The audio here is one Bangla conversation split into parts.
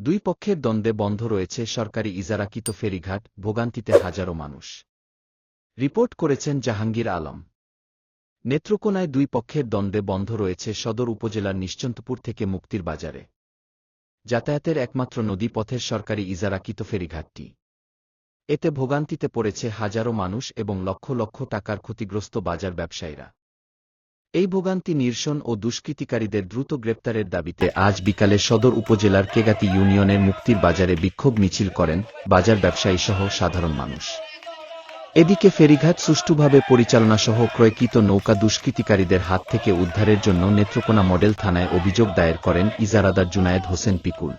দুই পক্ষের দ্বন্দ্বে বন্ধ রয়েছে সরকারি ইজারাকিত ফেরিঘাট, ভোগান্তিতে হাজারো মানুষ। রিপোর্ট করেছেন জাহাঙ্গীর আলম। নেত্রকোনায় দুই পক্ষের দ্বন্দ্বে বন্ধ রয়েছে সদর উপজেলার নিশ্চন্তপুর থেকে মুক্তির বাজারে। যাতায়াতের একমাত্র নদীপথের সরকারি ইজারাকিত ফেরিঘাটটি। এতে ভোগান্তিতে পড়েছে হাজারো মানুষ এবং লক্ষ লক্ষ টাকার ক্ষতিগ্রস্ত বাজার ব্যবসায়ীরা। এই ভোগান্তি নিরসন ও দুষ্কৃতিকারীদের দ্রুত গ্রেপ্তারের দাবিতে আজ বিকালে সদর উপজেলার কেগাতি ইউনিয়নের মুক্তির বাজারে বিক্ষোভ মিছিল করেন বাজার ব্যবসায়ীসহ সাধারণ মানুষ। এদিকে ফেরিঘাট সুষ্ঠুভাবে পরিচালনাসহ ক্রয়কৃত নৌকা দুষ্কৃতিকারীদের হাত থেকে উদ্ধারের জন্য নেত্রকোনা মডেল থানায় অভিযোগ দায়ের করেন ইজারাদার জুনায়েদ হোসেন পিকুল।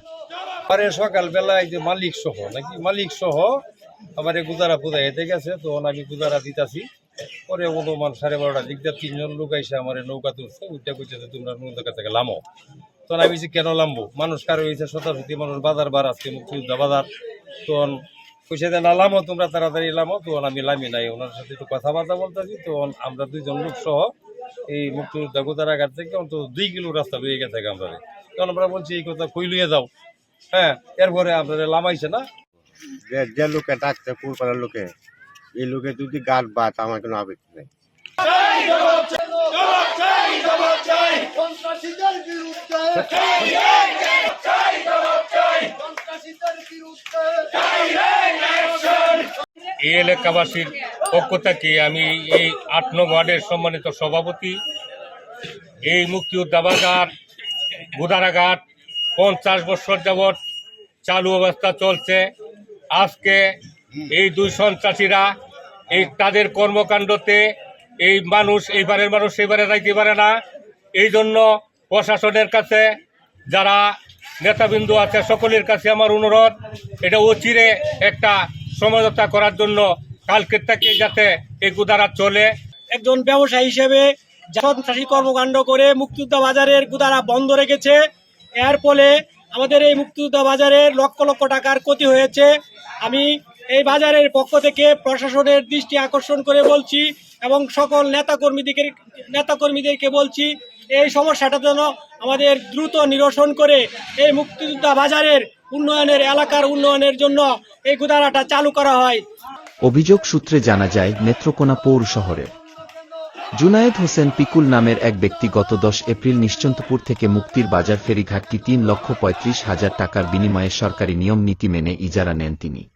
পরে সকালবেলা যে মালিক সহ নাকি মালিক সহ আমার গুজারা পূজা হেঁটে গেছে তখন আমি গুজারা দিতাছি। পরে অনুমান সাড়ে বারোটার দিক দিয়ে তিনজন লোক এসে আমার নৌকা তুলছে উঠে কইতেছে তোমরা কাছে থেকে লামো। তখন আমি বলছি, কেন লামবো? মানুষ কারও হয়েছে শতাশতি মানুষ বাজার বার, আজকে মুক্তিযোদ্ধা বাজার। তখন কইছে যে, না, লামো, তোমরা তাড়াতাড়ি লামো। তখন আমি লামি নাই, ওনার সাথে একটু কথাবার্তা বলতেছি। তখন আমরা দুইজন লোক সহ এই মুক্তিযোদ্ধা গোদারাঘাট থেকে অন্তত দুই কিলো রাস্তা বেরিয়ে গেছে আমরা। তখন আমরা বলছি, এই কথা কই যাও। হ্যাঁ এরপরে আপনাদের লামাইছে না। যে যে লোকে ডাকছে পুরপাড়ার লোকে এই লোকে যদি গাছ বাত আমার কোনো আপত্তি নেই। এই এলাকাবাসীর পক্ষ থেকে আমি এই আট নং ওয়ার্ডের সম্মানিত সভাপতি এই মুক্তিযোদ্ধা বাজার গুদারাঘাট পঞ্চাশ বছর যাবৎ চালু অবস্থা চলছে। আজকে এই দুই সন্ত্রাসীরা, এই তাদের কর্মকাণ্ডতে এই মানুষ এইবারের মানুষ এইবারে যাইতে পারে না। এই জন্য প্রশাসনের কাছে যারা নেতাবিন্দু আছে, সকলের কাছে আমার অনুরোধ, এটা অচিরে একটা সমঝোতা করার জন্য কালকের থেকে যাতে এই গুদারা চলে। একজন ব্যবসায়ী হিসেবে সন্ত্রাসী কর্মকাণ্ড করে মুক্তিযোদ্ধা বাজারের গুদারা বন্ধ রেখেছে। এর ফলে আমাদের এই মুক্তিযোদ্ধা বাজারের লক্ষ লক্ষ টাকার ক্ষতি হয়েছে। আমি এই বাজারের পক্ষ থেকে প্রশাসনের দৃষ্টি আকর্ষণ করে বলছি এবং সকল নেতাকর্মীদেরকে নেতাকর্মীদেরকে বলছি, এই সমস্যাটা যেন আমাদের দ্রুত নিরসন করে এই মুক্তিযোদ্ধা বাজারের উন্নয়নের, এলাকার উন্নয়নের জন্য এই গুদারাটা চালু করা হয়। অভিযোগ সূত্রে জানা যায়, নেত্রকোনা পৌর শহরে জুনায়েদ হোসেন পিকুল নামের এক ব্যক্তি গত দশ এপ্রিল নিশ্চন্তপুর থেকে মুক্তির বাজার ফেরিঘাটটি তিন লক্ষ পঁয়ত্রিশ হাজার টাকার বিনিময়ে সরকারি নিয়ম নীতি মেনে ইজারা নেন তিনি।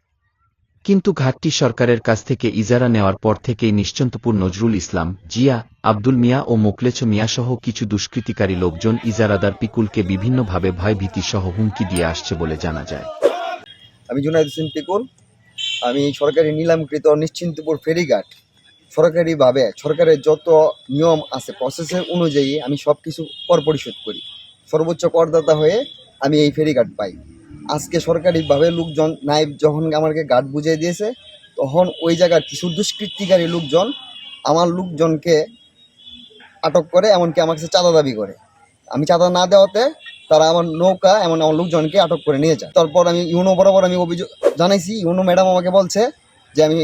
কিন্তু ঘাটটি সরকারের কাছ থেকে ইজারা নেওয়ার পর থেকেই নিশ্চন্তপুর নজরুল ইসলাম, জিয়া, আব্দুল মিয়া ও মোকলেছ মিয়াসহ কিছু দুষ্কৃতিকারী লোকজন ইজারাদার পিকুলকে বিভিন্নভাবে ভয়ভীতি সহ হুমকি দিয়ে আসছে বলে জানা যায়। আমি জুনায়দ হোসেন পিকুল। আমি সরকারি নিলামকৃত নিশ্চিন্তপুর ফেরিঘাট। সরকারিভাবে সরকারের যত নিয়ম আছে প্রসেসের অনুযায়ী আমি সব কিছু কর পরিশোধ করি। সর্বোচ্চ করদাতা হয়ে আমি এই ফেরি ফেরিঘাট পাই। আজকে সরকারিভাবে লোকজন নাইব যখন আমাকে ঘাট বুঝিয়ে দিয়েছে, তখন ওই জায়গার কিছু দুষ্কৃতিকারী লোকজন আমার লোকজনকে আটক করে, এমনকি আমার কাছে চাঁদা দাবি করে। আমি চাঁদা না দেওয়াতে তারা আমার নৌকা এমন আমার লোকজনকে আটক করে নিয়ে যায়। তারপর আমি ইউনো বরাবর আমি অভিযোগ জানাইছি, ইউনো ম্যাডাম আমাকে বলছে যে আমি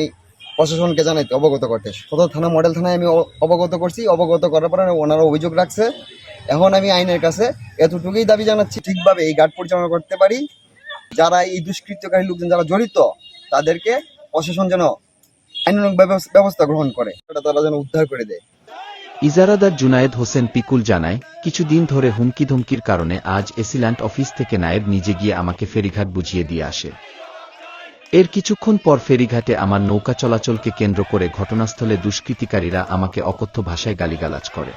প্রশাসনকে জানাইতে অবগত করতে সদর থানা, মডেল থানায় আমি অবগত করছি, অবগত করার পরে ওনারা অভিযোগ রাখছে। এখন আমি আইনের কাছে এতটুকুই দাবি জানাচ্ছি, ঠিকভাবে এই ঘাট পরিচালনা করতে পারি। যারা এই দুষ্কৃতকারী লোকজন যারা জড়িত, তাদেরকে প্রশাসন যেন ব্যবস- ব্যবস্থা গ্রহণ করে, সেটা তারা যেন উদ্ধার করে দেয়। ইজারাদার জুনায়েদ হোসেন পিকুল জানায়, কিছুদিন ধরে হুমকি ধমকির কারণে আজ এসিল্যান্ড অফিস থেকে নায়েব নিজে গিয়ে আমাকে ফেরিঘাট বুঝিয়ে দিয়ে আসে। এর কিছুক্ষণ পর ফেরিঘাটে আমার নৌকা চলাচলকে কেন্দ্র করে ঘটনাস্থলে দুষ্কৃতিকারীরা আমাকে অকথ্য ভাষায় গালিগালাজ করে।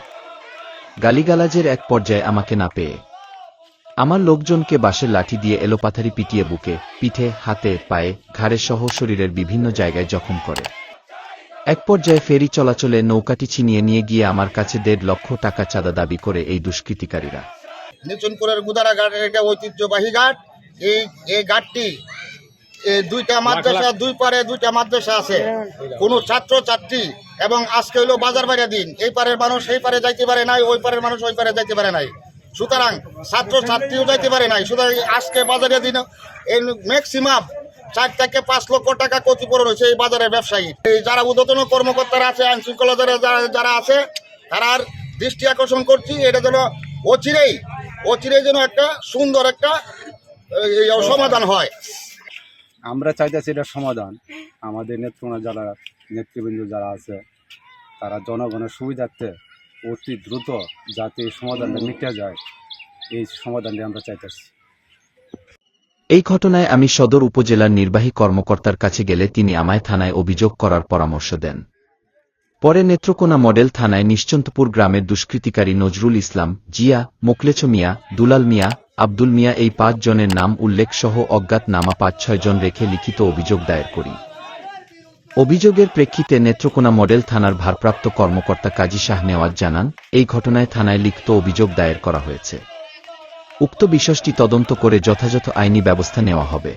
গালিগালাজের এক পর্যায়ে আমাকে না পেয়ে আমার লোকজনকে বাঁশের লাঠি দিয়ে এলোপাথারি পিটিয়ে বুকে, পিঠে, হাতে, পায়ে, ঘাড়ে সহ শরীরের বিভিন্ন জায়গায় জখম করে। এক পর্যায়ে ফেরি চলাচলে নৌকাটি ছিনিয়ে নিয়ে গিয়ে আমার কাছে দেড় লক্ষ টাকা চাঁদা দাবি করে এই দুষ্কৃতিকারীরা। নিচনপুরের গুদারা ঘাটের ঐতিহ্যবাহী ঘাট। এই এই ঘাটটি দুইটা মাদ্রাসা দুই পারে দুইটা মাদ্রাসা আছে। কোনো ছাত্র ছাত্রী এবং আজকে হইল বাজার বাইরে দিন। এই পারের মানুষ এই পারে যাইতে পারে নাই ওই পারের মানুষ ওই পারে যাইতে পারে নাই। সুতরাং ছাত্র ছাত্রীও যাইতে পারে নাই। সুতরাং আজকে বাজারে দিন এই ম্যাক্সিমাম চার থেকে পাঁচ লক্ষ টাকা ক্ষতিপূরণ হয়েছে এই বাজারের ব্যবসায়ী। এই যারা উদ্যতন কর্মকর্তারা আছে আইন শৃঙ্খলা যারা আছে তারা আর দৃষ্টি আকর্ষণ করছি এটা যেন অচিরেই অচিরেই যেন একটা সুন্দর একটা সমাধান হয়। আমরা চাইতেছি এটা সমাধান। আমাদের নেত্রকোনা যারা নেতৃবৃন্দ যারা আছে, তারা জনগণের সুবিধার্থে অতি দ্রুত যাতে এই সমাধানটা মিটে যায়, এই সমাধানটি আমরা চাইতেছি। এই ঘটনায় আমি সদর উপজেলার নির্বাহী কর্মকর্তার কাছে গেলে তিনি আমায় থানায় অভিযোগ করার পরামর্শ দেন। পরে নেত্রকোনা মডেল থানায় নিশ্চন্তপুর গ্রামের দুষ্কৃতিকারী নজরুল ইসলাম, জিয়া মোকলেছ মিয়া, দুলাল মিয়া আব্দুল মিয়া এই পাঁচ জনের নাম উল্লেখ সহ অজ্ঞাত নামা পাঁচ ছয় জন রেখে লিখিত অভিযোগ দায়ের করি। অভিযোগের প্রেক্ষিতে নেত্রকোনা মডেল থানার ভারপ্রাপ্ত কর্মকর্তা কাজী শাহ নেওয়াজ জানান, এই ঘটনায় থানায় লিখিত অভিযোগ দায়ের করা হয়েছে। উক্ত বিষয়টি তদন্ত করে যথাযথ আইনি ব্যবস্থা নেওয়া হবে।